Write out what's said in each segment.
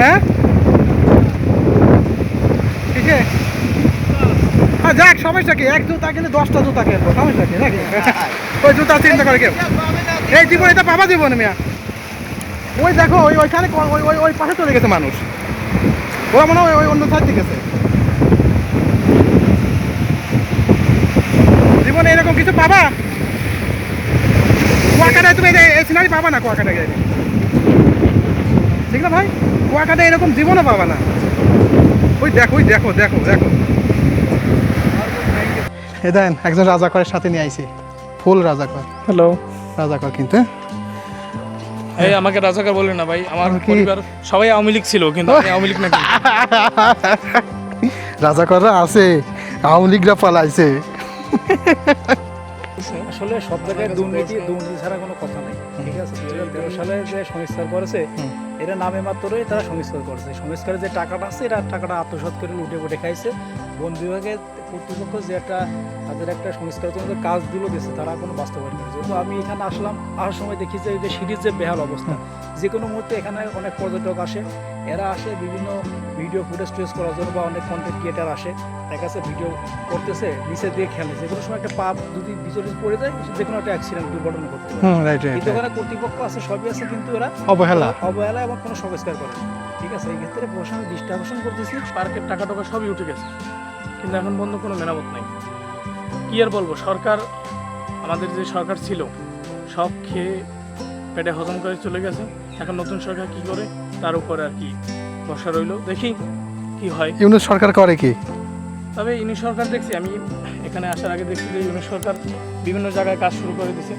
হ্যাঁ? কিসে হ্যাঁ যাক, সমস্যা কি? এক জুতা কিনে দশটা জুতা কিনবো, সমস্যা কি নাকি? ওই জুতা চিন্তা করে কেউ? এই জীবন এটা পাবা জীবন, মিয়া। ওই দেখো, ওই ওইখানে ওই ওই ওই পাশে চলে গেছে মানুষ। ওরা মনে হয় ওই অন্য সাইড গেছে। জীবনে এরকম কিছু পাবা? কুয়াকাটায় তুমি এই সিনারি পাবা না কুয়াকাটায় গেলে? ঠিক না ভাই? কুয়াকাটায় এরকম জীবনে পাবা না। ওই দেখো ওই দেখো দেখো দেখো। এ দেন একজন রাজাকরের সাথে নিয়ে আইছি। ফুল রাজাকর। হ্যালো। রাজাকর কিন্তু হ্যাঁ? এই আমাকে রাজাকার বলবেন না ভাই আমার পরিবার সবাই আওয়ামী লীগ ছিল কিন্তু আমি আওয়ামী লীগ নাকি? রাজাকররা আছে আওয়ামী লীগরা পালাইছে। আসলে সব জায়গায় দুর্নীতি দুর্নীতি ছাড়া কোনো কথা নেই ঠিক আছে? দু হাজার তেরো সালে যে সংস্কার করেছে। এরা নামে মাত্রই তারা সংস্কার করেছে। সংস্কারের যে টাকাটা আছে এরা টাকাটা আত্মসাৎ করে লুটে পুটে খাইছে। বন বিভাগের কর্তৃপক্ষ যে একটা তাদের একটা সংস্কার জন্য যে কাজগুলো দিয়েছে তারা কোনো বাস্তবায়ন করেছে যেহেতু আমি এখানে আসলাম আসার সময় দেখি যে এই যে সিরিজ যে বেহাল অবস্থা যে কোনো মুহূর্তে এখানে অনেক পর্যটক আসে। এরা আসে বিভিন্ন ভিডিও ফুটেজ টুটেজ করার জন্য বা অনেক কন্টেন্ট ক্রিয়েটার আসে। দেখা যাচ্ছে ভিডিও করতেছে নিচে দিয়ে খেলে। যে কোনো সময় একটা পাপ যদি ভিতরে পড়ে যায় যে কোনো একটা অ্যাক্সিডেন্ট দুর্ঘটনা করতে পারে। কর্তৃপক্ষ আছে সবই আছে কিন্তু এরা অবহেলা। অবহেলা এবং কোনো সংস্কার করে ঠিক আছে এই ক্ষেত্রে প্রশাসন দৃষ্টি আকর্ষণ করতেছি পার্কের টাকা টাকা সবই উঠে গেছে। কিন্তু এখন পর্যন্ত কোনো মেরামত নাই। কি আর বলব সরকার আমাদের যে সরকার ছিল সব খেয়ে পেটে হজম করে চলে গেছে। এখন নতুন সরকার কি করে তার উপরে আর কি বসা রইল। দেখি কি হয়। ইউনুস সরকার করে কি? তবে ইউনি সরকার দেখছি আমি এখানে আসার আগে দেখছি যে ইউনি সরকার বিভিন্ন জায়গায় কাজ শুরু করে দিছে।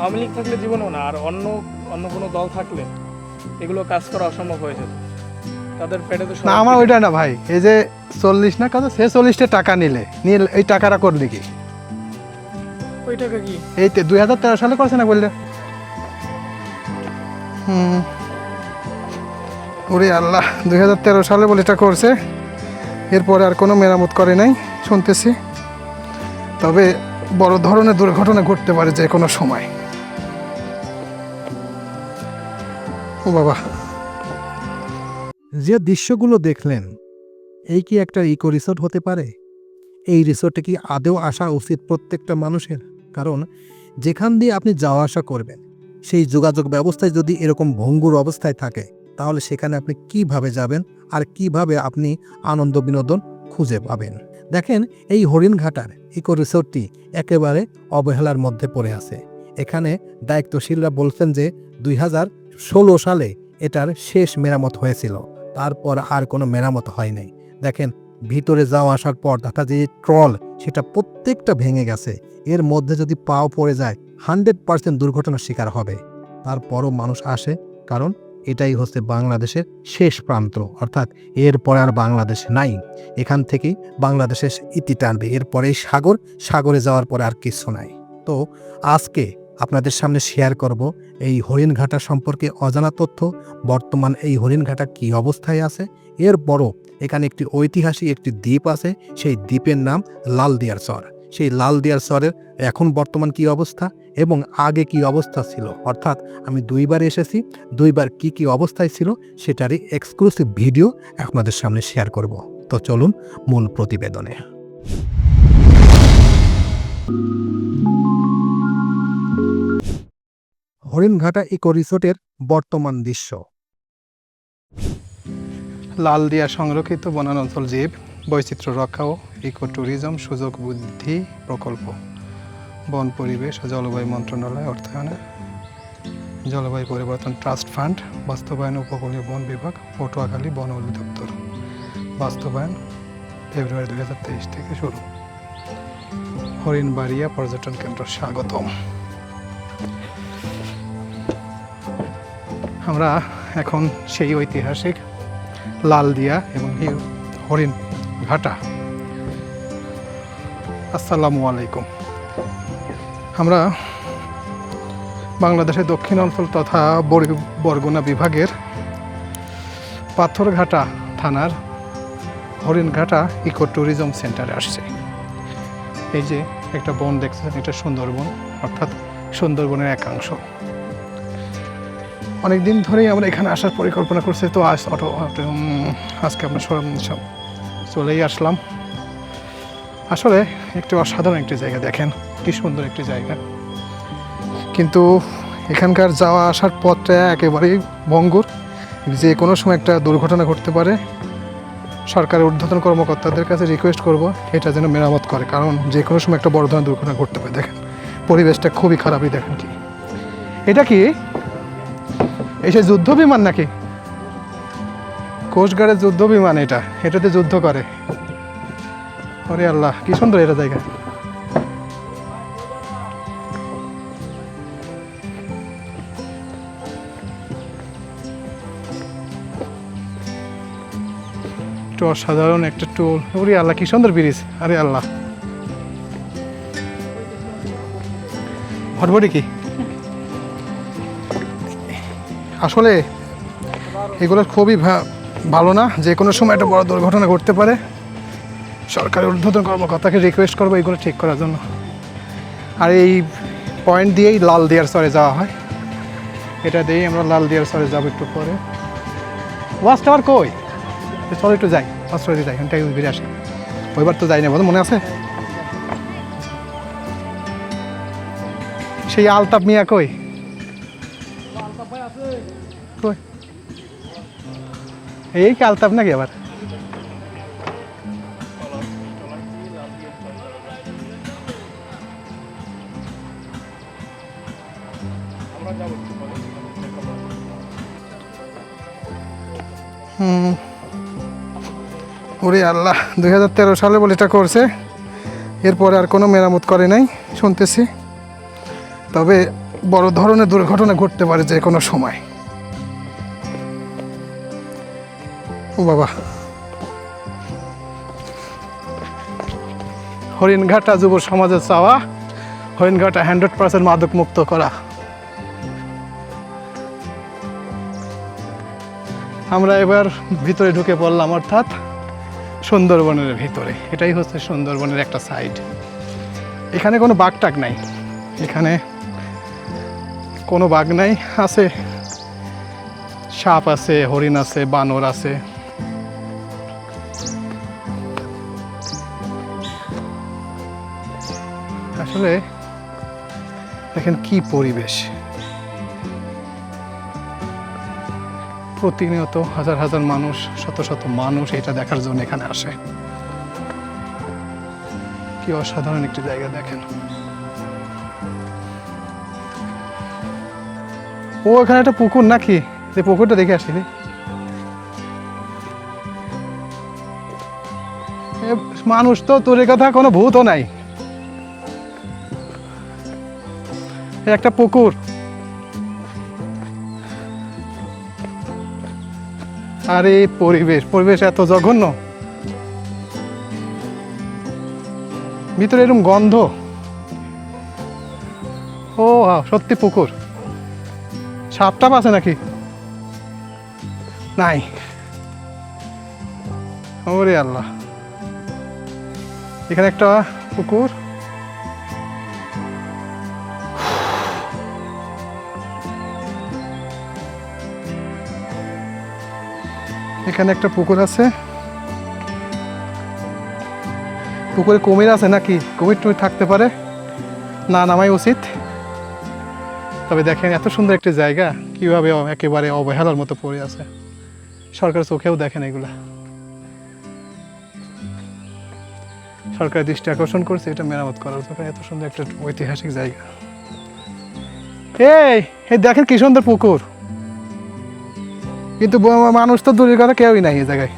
আওয়ামী লীগ থাকলে জীবনও না আর অন্য অন্য কোনো দল থাকলে এগুলো কাজ করা অসম্ভব হয়ে যেত। তাদের পেটে তো না আমার ওইটা না ভাই। এই যে চল্লিশ না কত? সে চল্লিশটা টাকা নিলে। নিয়ে এই টাকাটা করলি কি? ওই টাকা কি? এই তো দুই হাজার তেরো সালে করছে না বললে? হুম। ওরে আল্লাহ দুই হাজার তেরো সালে বলে এটা করছে। এরপরে আর কোনো মেরামত করে নাই শুনতেছি। তবে বড় ধরনের দুর্ঘটনা ঘটতে পারে যে কোনো সময়। ও বাবা। যে দৃশ্যগুলো দেখলেন, এই কি একটা ইকো রিসোর্ট হতে পারে? এই রিসোর্টে কি আদেও আসা উচিত প্রত্যেকটা মানুষের? কারণ যেখান দিয়ে আপনি যাওয়া আসা করবেন, সেই যোগাযোগ ব্যবস্থায় যদি এরকম ভঙ্গুর অবস্থায় থাকে, তাহলে সেখানে আপনি কীভাবে যাবেন আর কীভাবে আপনি আনন্দ বিনোদন খুঁজে পাবেন? দেখেন, এই হরিণঘাটার ইকো রিসোর্টটি একেবারে অবহেলার মধ্যে পড়ে আছে। এখানে দায়িত্বশীলরা বলছেন যে দুই হাজার ষোলো সালে এটার শেষ মেরামত হয়েছিল। তারপর আর কোনো মেরামত হয় নাই। দেখেন, ভিতরে যাওয়া আসার পর দেখা যে ট্রল সেটা প্রত্যেকটা ভেঙে গেছে। এর মধ্যে যদি পাও পড়ে যায়, হান্ড্রেড পার্সেন্ট দুর্ঘটনার শিকার হবে। তারপরও মানুষ আসে, কারণ এটাই হচ্ছে বাংলাদেশের শেষ প্রান্ত। অর্থাৎ এরপরে আর বাংলাদেশ নাই। এখান থেকেই বাংলাদেশের ইতি টানবে। এরপরেই সাগর, সাগরে যাওয়ার পরে আর কিছু নাই। তো আজকে আপনাদের সামনে শেয়ার করব এই হরিণঘাটা সম্পর্কে অজানা তথ্য। বর্তমান এই হরিণঘাটা কি অবস্থায় আছে? এর বড় এখানে একটি ঐতিহাসিক একটি দ্বীপ আছে, সেই দ্বীপের নাম লালদিয়ার চর। সেই লালদিয়ার চরের এখন বর্তমান কি অবস্থা এবং আগে কি অবস্থা ছিল? অর্থাৎ আমি দুইবার এসেছি, দুইবার কি কি অবস্থায় ছিল সেটারই এক্সক্লুসিভ ভিডিও আপনাদের সামনে শেয়ার করব। তো চলুন মূল প্রতিবেদনে। হরিণঘাটা ইকো রিসোর্টের বর্তমান দৃশ্য। লাল দিয়া সংরক্ষিত বনাঞ্চল জীব, বৈচিত্র্য রক্ষা ও ইকো ট্যুরিজম সুযোগ বুদ্ধি প্রকল্প। বন পরিবেশ ও জলবায়ু মন্ত্রণালয় অর্থায়নে জলবায়ু পরিবর্তন ট্রাস্ট ফান্ড, বাস্তবায়ন উপকূলীয় বন বিভাগ, পটুয়াখালী বন অধিদপ্তর। বাস্তবায়ন ফেব্রুয়ারি দু হাজার তেইশ থেকে শুরু। হরিণবাড়িয়া পর্যটন কেন্দ্র স্বাগতম। আমরা এখন সেই ঐতিহাসিক লাল দিয়া এবং হরিণ ঘাটা। আসসালামু আলাইকুম। আমরা বাংলাদেশের দক্ষিণ অঞ্চল তথা বর- বরগুনা বিভাগের পাথরঘাটা থানার হরিণঘাটা ইকো ট্যুরিজম সেন্টারে আসছে। এই যে একটা বন দেখছেন এটা সুন্দরবন, অর্থাৎ সুন্দরবনের একাংশ। অনেক দিন ধরেই আমরা এখানে আসার পরিকল্পনা করছি, তো আজ অটো আজকে আমরা চলেই আসলাম। আসলে একটি অসাধারণ একটি জায়গা, দেখেন কি সুন্দর একটি জায়গা। কিন্তু এখানকার যাওয়া আসার পথটা একেবারেই ভঙ্গুর। যে কোনো সময় একটা দুর্ঘটনা ঘটতে পারে, সরকারের ঊর্ধ্বতন কর্মকর্তাদের কাছে রিকোয়েস্ট করব, এটা যেন মেরামত করে, কারণ যে কোনো সময় একটা বড় ধরনের দুর্ঘটনা ঘটতে পারে, দেখেন। পরিবেশটা খুবই খারাপই, দেখেন কি। এটা কি? এই সে যুদ্ধ বিমান নাকি? কোস্টগার্ডের যুদ্ধ বিমান এটা। এটাতে যুদ্ধ করে। ওরে আল্লাহ, কি সুন্দর এটা জায়গা। একটু অসাধারণ একটা টুল ওরে আল্লাহ, কি সুন্দর ব্রিজ। আরে আল্লাহ। ভটভটি কি? আসলে এগুলো খুবই ভালো না, যে কোনো সময় একটা বড় দুর্ঘটনা ঘটতে পারে। সরকারের ঊর্ধ্বতন কর্মকর্তাকে রিকোয়েস্ট করব এগুলো ঠিক করার জন্য। আর এই পয়েন্ট দিয়েই লাল দিয়ার সরে যাওয়া হয়। এটা দিয়েই আমরা লাল দিয়ার সরে যাব একটু পরে। ওয়াচ টাওয়ার কই? চলো একটু যাই ওয়াচ যাই এখানটাই ঘুরে আসি। ওইবার তো যাই না বলো মনে আছে? সেই আলতাপ মিয়া কই? এই কি আলতাপ নাকি আবার? ওরে আল্লাহ, দুই হাজার তেরো সালে বলে এটা করছে। এরপরে আর কোনো মেরামত করে নাই, শুনতেছি। তবে বড় ধরনের দুর্ঘটনা ঘটতে পারে যে কোনো সময়। বাবা। হরিণঘাটা যুব সমাজের চাওয়া, হরিণঘাটা হান্ড্রেড পার্সেন্ট মাদক মুক্ত করা। আমরা এবার ভিতরে ঢুকে পড়লাম, অর্থাৎ সুন্দরবনের ভিতরে। এটাই হচ্ছে সুন্দরবনের একটা সাইড এখানে কোনো বাঘ টাক নাই। এখানে কোনো বাঘ নাই। আছে সাপ আছে, হরিণ আছে, বানর আছে। আসলে দেখেন কি পরিবেশ। প্রতিনিয়ত হাজার হাজার মানুষ, শত শত মানুষ এটা দেখার জন্য এখানে আসে। কি অসাধারণ একটি জায়গা দেখেন। ও, এখানে একটা পুকুর নাকি? যে পুকুরটা দেখে আসি মানুষ তো তোর কথা কোনো ভূতও নাই। একটা পুকুর। আর এই পরিবেশ পরিবেশ এত জঘন্য। ভিতরে এরকম গন্ধ। ও সত্যি পুকুর। সাপ টাপ আছে নাকি? নাই। ওরে আল্লাহ। এখানে একটা পুকুর। এখানে একটা পুকুর আছে। পুকুরে কুমির আছে নাকি? কুমির টুমির থাকতে পারে। না, নামাই উচিত। তবে দেখেন, এত সুন্দর একটি জায়গা। কীভাবে একেবারে অবহেলার মতো পড়ে আছে। সরকার চোখেও দেখেন এগুলা। সরকার দৃষ্টি আকর্ষণ করছে, এটা মেরামত করার জন্য। এত সুন্দর একটা ঐতিহাসিক জায়গা। এই দেখেন কি সুন্দর পুকুর। কিন্তু মানুষ তো দূরের কথা কেউই নাই এই জায়গায়।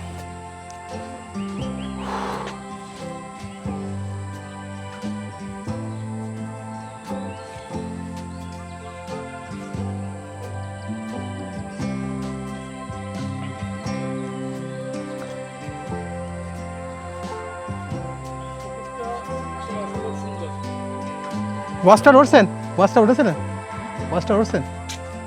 ওয়াচটা উঠছেন ওয়াচটা উঠেছেন ওয়াচটা উঠছেন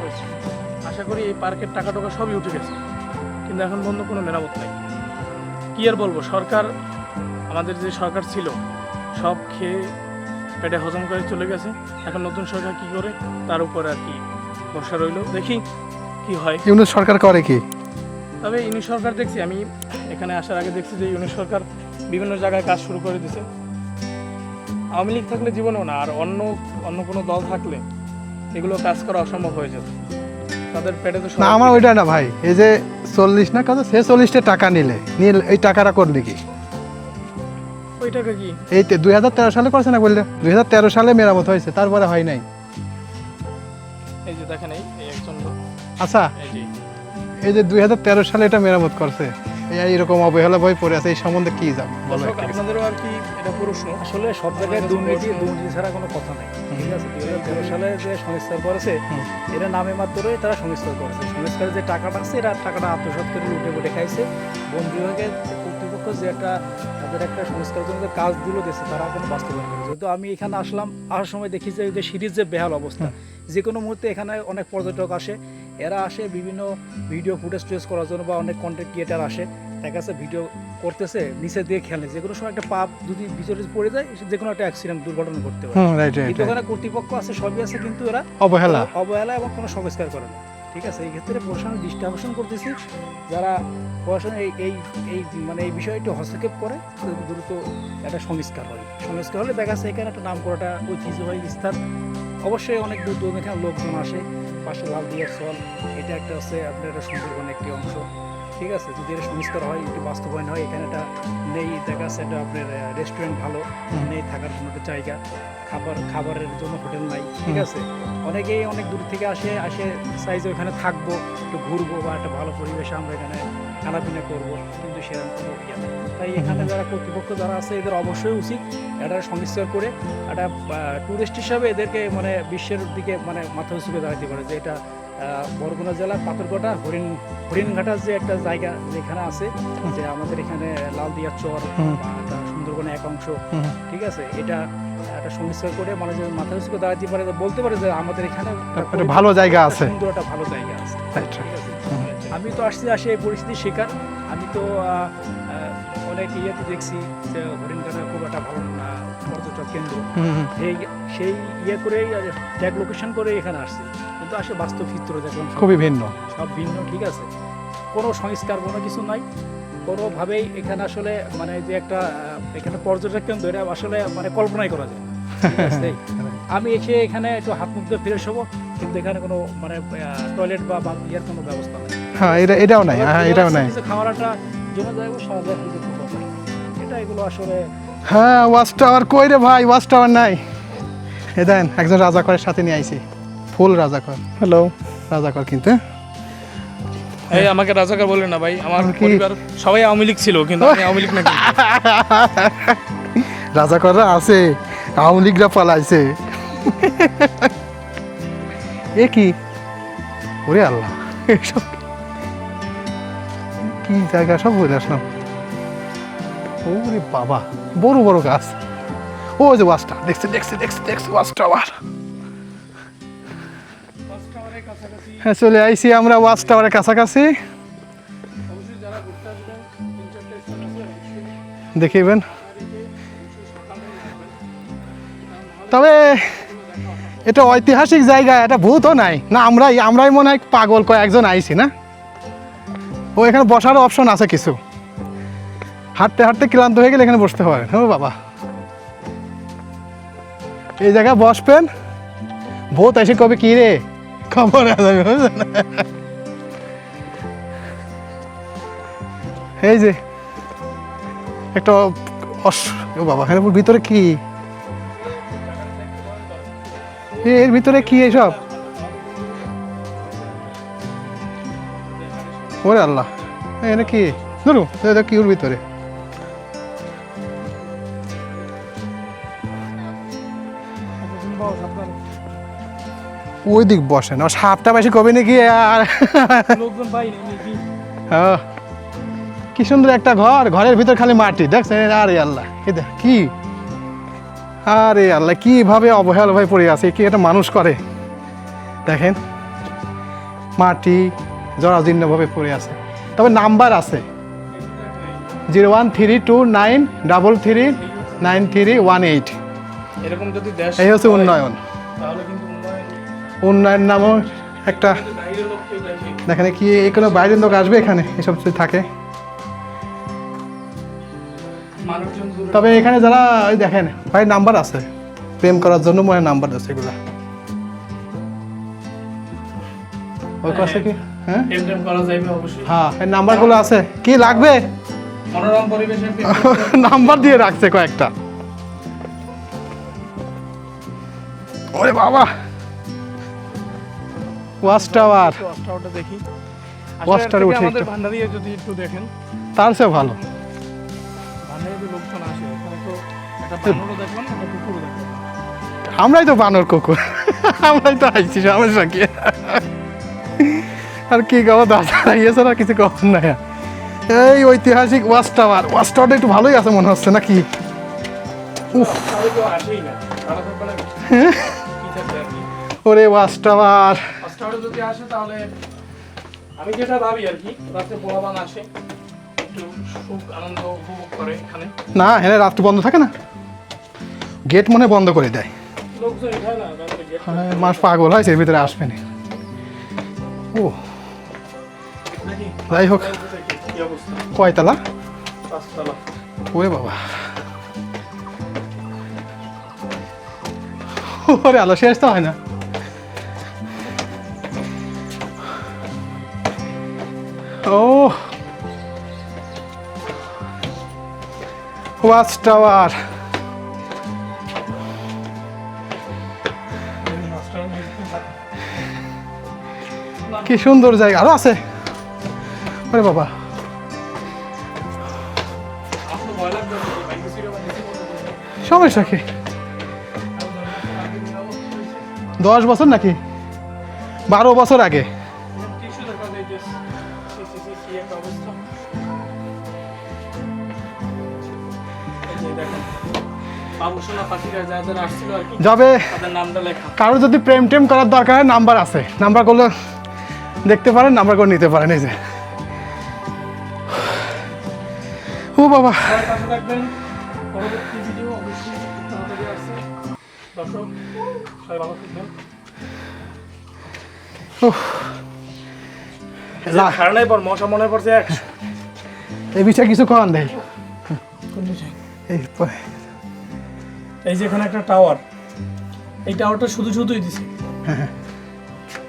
হয়েছে আশা করি এই পার্কের টাকা টাকা সবই উঠে গেছে। কিন্তু এখন পর্যন্ত কোনো মেরামত নাই। কি আর বলব সরকার আমাদের যে সরকার ছিল সব খেয়ে পেটে হজম করে চলে গেছে। এখন নতুন সরকার কি করে তার উপর আর কি ভরসা রইল। দেখি কি হয়। ইউনুস সরকার করে কি? তবে ইউনিট সরকার দেখছি আমি এখানে আসার আগে দেখছি যে ইউনিট সরকার বিভিন্ন জায়গায় কাজ শুরু করে দিছে। আওয়ামী লীগ থাকলে জীবনেও না আর অন্য অন্য কোনো দল থাকলে এগুলো কাজ করা অসম্ভব হয়ে যেত। তাদের পেটে তো না আমার ওইটা না ভাই এই যে চল্লিশ না কত সে চল্লিশটা টাকা নিলে নিয়ে এই টাকাটা করলে কি? ওই টাকা কি? এই দুই হাজার তেরো সালে করছে না বললে? দুই হাজার তেরো সালে মেরামত হয়েছে তারপরে হয় নাই। এই যে দেখেন এই একজন আচ্ছা। এই যে দুই হাজার তেরো সালে এটা মেরামত করছে এই এরকম অবহেলা বই পড়ে আছে এই সম্বন্ধে কি যাব বলো। আপনাদেরও আর কি এটা প্রশ্ন? আসলে সব জায়গায় দুর্নীতি দুর্নীতি ছাড়া কোনো কথা নেই ঠিক আছে? দুই হাজার তেরো সালে যে সংস্কার করেছে নামে মাত্রই তারা সংস্কার করেছে। সংস্কারের যে টাকাটা আছে এরা টাকাটা আত্মসাৎ করে লুটে খাইছে। বন বিভাগের কর্তৃপক্ষ যে একটা তাদের একটা সংস্কারের জন্য যে কাজগুলো দিয়েছে তারা কোনো বাস্তবায়ন করে যেহেতু আমি এখানে আসলাম আসার সময় দেখি যে যে সিরিজ যে বেহাল অবস্থা যে কোনো মুহূর্তে এখানে অনেক পর্যটক আসে। এরা আসে বিভিন্ন ভিডিও ফুটেজ টুটেজ করার জন্য বা অনেক কন্টেন্ট ক্রিয়েটার আসে। দেখা যাচ্ছে ভিডিও করতেছে নিচে দিয়ে খেলে। যে কোনো সময় একটা পাপ যদি ভিতরে পড়ে যায় যে কোনো একটা অ্যাক্সিডেন্ট দুর্ঘটনা ঘটতে পারে। ওখানে কর্তৃপক্ষ আছে সবই আছে কিন্তু এরা অবহেলা। অবহেলা এবং কোনো সংস্কার করে না। ঠিক আছে এই ক্ষেত্রে প্রশাসন দৃষ্টি আকর্ষণ করতেছি। যারা প্রশাসন এই এই এই মানে এই বিষয়টি হস্তক্ষেপ করে দ্রুত একটা সংস্কার হয়। সংস্কার হলে দেখা যাচ্ছে এখানে একটা নাম করাটা ঐতিহ্যবাহী স্থান। অবশ্যই অনেক দূর দূর এখানে লোকজন আসে। পাশে লাল দিয়ার, সল, এটা একটা হচ্ছে আপনার সুন্দরবন একটি অংশ। ঠিক আছে যদি এটা সংস্কার হয় একটি বাস্তবায়ন হয় এখানে একটা নেই দেখা যাচ্ছে একটা আপনার রেস্টুরেন্ট ভালো নেই থাকার জন্য একটা জায়গা খাবার খাবারের জন্য হোটেল নাই ঠিক আছে। অনেকেই অনেক দূর থেকে আসে আসে চাইছে ওখানে থাকব একটু ঘুরবো বা একটা ভালো পরিবেশে আমরা এখানে খানাপিনা করব কিন্তু সেরকম কোনো ইয়ে নেই। তাই এখানে যারা কর্তৃপক্ষ যারা আছে এদের অবশ্যই উচিত এটা সংস্কার করে একটা ট্যুরিস্ট হিসাবে এদেরকে মানে বিশ্বের দিকে মানে মাথা উঁচুকে দাঁড়াতে পারে যে এটা বরগুনা জেলার পাথরঘাটা হরিণ হরিণঘাটার যে একটা জায়গা যেখানে আছে যে আমাদের এখানে লালদিয়া চর বা সুন্দরবনের এক অংশ ঠিক আছে? এটা একটা সংস্কার করে মানুষ মাথা উঁচুকে দাঁড়াতে পারে বলতে পারে যে আমাদের এখানে একটা ভালো জায়গা আছে। সুন্দর একটা ভালো জায়গা আছে। ঠিক আছে? আমি তো আসছি আসে এই পরিস্থিতির শিকার। আমি তো অনেক ইয়েতে দেখছি যে হরিণঘাটা খুব একটা ভালো পর্যটক কেন্দ্র। সেই সেই ইয়ে করেই ট্যাগ লোকেশন করে এখানে আসছি। কিন্তু আসে বাস্তব চিত্র দেখলাম। খুবই ভিন্ন। সব ভিন্ন ঠিক আছে। কোনো সংস্কার কোনো কিছু নাই। কোনোভাবেই এখানে আসলে মানে যে একটা এখানে পর্যটক কেন্দ্র এটা আসলে মানে কল্পনাই করা যায়? আমি এসে এখানে একটু হাত মুখ দিয়ে ফিরে হব কিন্তু এখানে কোনো মানে টয়লেট বা ইয়ার কোনো ব্যবস্থা নেই। হ্যাঁ এটা এটাও নাই। হ্যাঁ এটাও নাই। খাওয়ার একটা জন্য যাইবো যায় এটা এগুলো আসলে হ্যাঁ ওয়াচ টাওয়ার কই রে ভাই? ওয়াচ টাওয়ার নাই। এ দেন একজন রাজাকরের সাথে নিয়ে আইছি। ফুল রাজাকর। হ্যালো রাজাকর কিন্তু হ্যাঁ? এই আমাকে রাজাকার বলে না ভাই আমার পরিবার সবাই আওয়ামী লীগ ছিল কিন্তু আমি আওয়ামী লীগ না রাজাকররা আছে আওয়ামী লীগরা পালাইছে। এ কি? ওরে আল্লাহ এসব কি? জায়গা সব বলে আসলাম। ওরে বাবা বড় বড় গাছ। ও যে ওয়াচটা দেখছে দেখছে দেখছে দেখছে ওয়াচ টাওয়ার হ্যাঁ চলে আইছি আমরা ওয়াচ টাওয়ারের কাছাকাছি। দেখিবেন। তবে এটা ঐতিহাসিক জায়গা, এটা ভূতও নাই। না, আমরাই আমরাই মনে হয় পাগল কয়েকজন আইছি, না? ও, এখানে বসারও অপশন আছে কিছু। হাঁটতে হাঁটতে ক্লান্ত হয়ে গেলে এখানে বসতে পারেন ও, বাবা। এই জায়গায় বসবেন? ভূত এসে কবে কি রে? খবর? এই যে, একটা অস- ও বাবা এখানে ভিতরে কি? এর ভিতরে কি এসব? ওরে আল্লাহ এখানে কি? ধরু কি ওর ভিতরে? ওই দিক বসেন। আর সাপটা বেশি কবে নাকি? আর কি সুন্দর একটা ঘর। ঘরের ভিতর খালি মাটি। দেখছেন? আরে আল্লাহ এ দেখ কি? আরে আল্লাহ কীভাবে অবহেলা ভাবে পড়ে আছে? কি এটা মানুষ করে। দেখেন মাটি জরাজীর্ণভাবে পড়ে আছে। তবে নাম্বার আছে। Zero one three two nine double three nine three one eight. এরকম যদি এই হচ্ছে উন্নয়ন। তাহলে উন্নয়ন নামও একটা দেখেন কি কোনো বাইরের লোক আসবে এখানে? এসব থাকে। তবে এখানে যারা ওই দেখেন ভাই নাম্বার আছে। প্রেম করার জন্য মনে হয় নাম্বার আছে এগুলা। ওই কাছে কি? হ্যাঁ? অবশ্যই। হ্যাঁ এই নাম্বারগুলো আছে। কি লাগবে? নাম্বার দিয়ে রাখছে কয়েকটা। ওরে বাবা! ওয়াচ টাওয়ার ওয়াস্টারটা দেখি। উঠে আমাদের ভান্ডারিয়া যদি একটু দেখেন। তার চেয়ে ভালো। ভান্ডারিয়া যে লোকজন আসে। এখানে তো একটা বানরও দেখলাম একটা কুকুরও দেখলাম। আমরাই তো বানর কুকুর। আমরাই তো আইছি সমস্যা কি আর কি গাবো দাদা ইয়েছে না কিছু কম নাই। এই ঐতিহাসিক ওয়াচ টাওয়ার ওয়াচ টাওয়ারটা একটু ভালোই আছে মনে হচ্ছে নাকি? উফ। আসেই না। কি ওরে ওয়াচ টাওয়ার ওয়াস্টারে যদি আসে তাহলে আমি যেটা ভাবি আর কি রাতে পোলাবান আসে এখানে। না হ্যাঁ রাত্রি বন্ধ থাকে না। গেট মনে বন্ধ করে দেয়। এখানে হ্যাঁ, মাস পাগল হয়েছে এর ভিতরে আসবে না। ও। যাই হোক কয়তলা? ওরে বাবা। ওরে আলো শেষ তো হয় না। ও ওয়াচ টাওয়ার কি সুন্দর জায়গা। আরও আছে। ওরে বাবা। সমস্যা কি? দশ বছর নাকি? বারো বছর আগে। যাবে। কারও যদি প্রেম টেম করার দরকার হয় নাম্বার আছে। নাম্বারগুলো দেখতে পারেন নাম্বার করে নিতে পারেন এই যে। ও বাবা। মনে এই বিষয়ে কিছু করান দেয় এই এই যে এখানে একটা টাওয়ার এই টাওয়ারটা শুধু শুধুই দিছে। হ্যাঁ,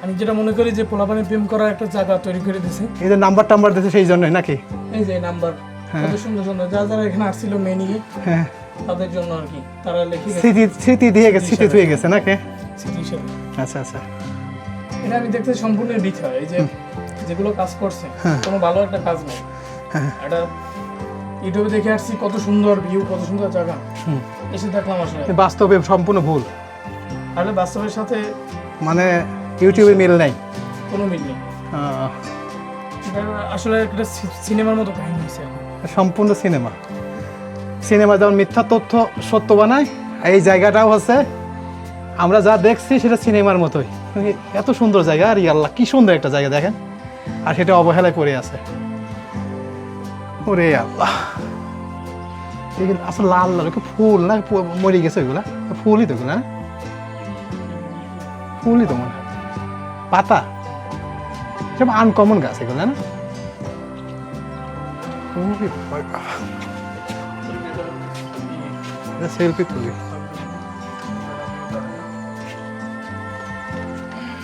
আমি যেটা মনে করি যে পোলাপানি প্রেম করার একটা জায়গা তৈরি করে দিছে। এই যে নাম্বার টাম্বার দিয়েছে সেই জন্যই নাকি? এই যে নাম্বার কত সুন্দর সুন্দর। যারা যারা এখানে আসছিল মেনিয়ে হ্যাঁ। তাদের জন্য আর কি। তারা লিখে স্মৃতি স্মৃতি দিয়ে গেছে স্মৃতি ধুয়ে গেছে নাকি? স্মৃতি হিসেবে। আচ্ছা আচ্ছা। এটা আমি দেখতে সম্পূর্ণ বৃথা এই যে যেগুলো কাজ করছে কোনো ভালো একটা কাজ নেই। এটা ইউটিউবে দেখে আসছি কত সুন্দর ভিউ কত সুন্দর জায়গা। এসে দেখলাম আসলে। বাস্তবে সম্পূর্ণ ভুল। আসলে বাস্তবের সাথে মানে ইউটিউবে মিল নাই। কোনো মিল নেই। আসলে একটা সিনেমার মতো কাহিনী হয়েছে। সম্পূর্ণ সিনেমা। সিনেমা যেমন মিথ্যা তথ্য সত্য বানায় এই জায়গাটাও হচ্ছে আমরা যা দেখছি সেটা সিনেমার মতোই। এত সুন্দর জায়গা আর আল্লাহ কি সুন্দর একটা জায়গা দেখেন। আর সেটা অবহেলায় পড়ে আছে। ওরে আল্লাহ। আসলে লাল লাল কি ফুল না মরে গেছে ওইগুলা ফুলই তো না? ফুলই তো মনে পাতা? সব আনকমন গাছ এগুলো না? সেলফি তুলি।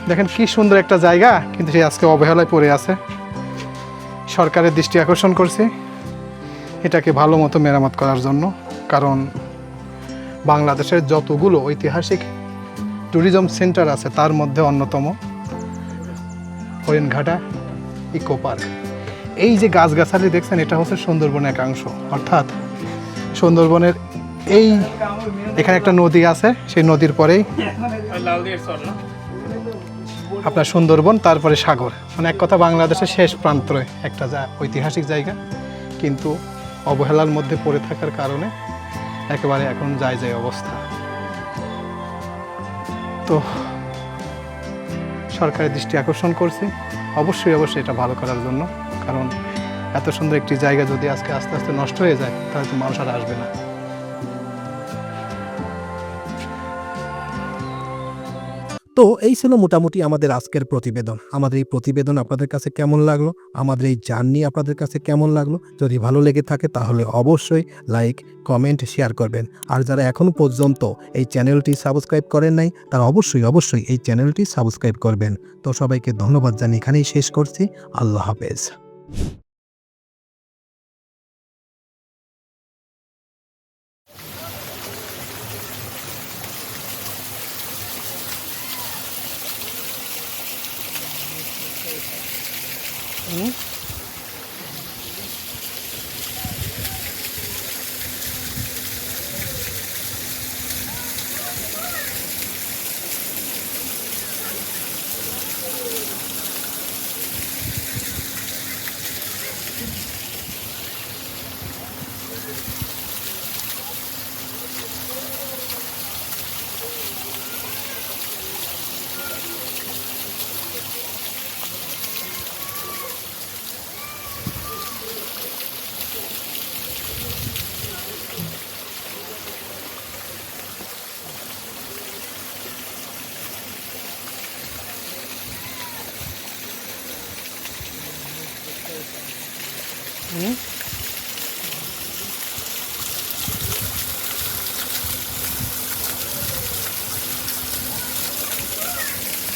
দেখেন, কি সুন্দর একটা জায়গা, কিন্তু সে আজকে অবহেলায় পড়ে আছে। সরকারের দৃষ্টি আকর্ষণ করছে। এটাকে ভালো মতো মেরামত করার জন্য, কারণ বাংলাদেশের যতগুলো ঐতিহাসিক ট্যুরিজম সেন্টার আছে, তার মধ্যে অন্যতম হরিণঘাটা ইকো পার্ক এই যে গাছগাছালি দেখছেন, এটা হচ্ছে সুন্দরবনের একাংশ অর্থাৎ সুন্দরবনের এই এখানে একটা নদী আছে, সেই নদীর পরেই আপনার সুন্দরবন, তারপরে সাগর। মানে এক কথা, বাংলাদেশের শেষ প্রান্তরে একটা যা ঐতিহাসিক জায়গা। কিন্তু অবহেলার মধ্যে পড়ে থাকার কারণে একেবারে এখন যায় যায় অবস্থা। তো সরকারের দৃষ্টি আকর্ষণ করছি। অবশ্যই অবশ্যই এটা ভালো করার জন্য। কারণ এত সুন্দর একটি জায়গা যদি আজকে আস্তে আস্তে নষ্ট হয়ে যায়, তাহলে তো মানুষ আর আসবে না। তো এই ছিল মোটামুটি আমাদের আজকের প্রতিবেদন। আমাদের এই প্রতিবেদন আপনাদের কাছে কেমন লাগল? আমাদের এই জার্নি আপনাদের কাছে কেমন লাগল? যদি ভালো লেগে থাকে তাহলে অবশ্যই লাইক, কমেন্ট, শেয়ার করবেন। আর যারা এখনও পর্যন্ত এই চ্যানেলটি সাবস্ক্রাইব করেন নাই, তারা অবশ্যই অবশ্যই এই চ্যানেলটি সাবস্ক্রাইব করবেন। তো সবাইকে ধন্যবাদ জানিয়ে এখানেই শেষ করছি। আল্লাহ হাফেজ।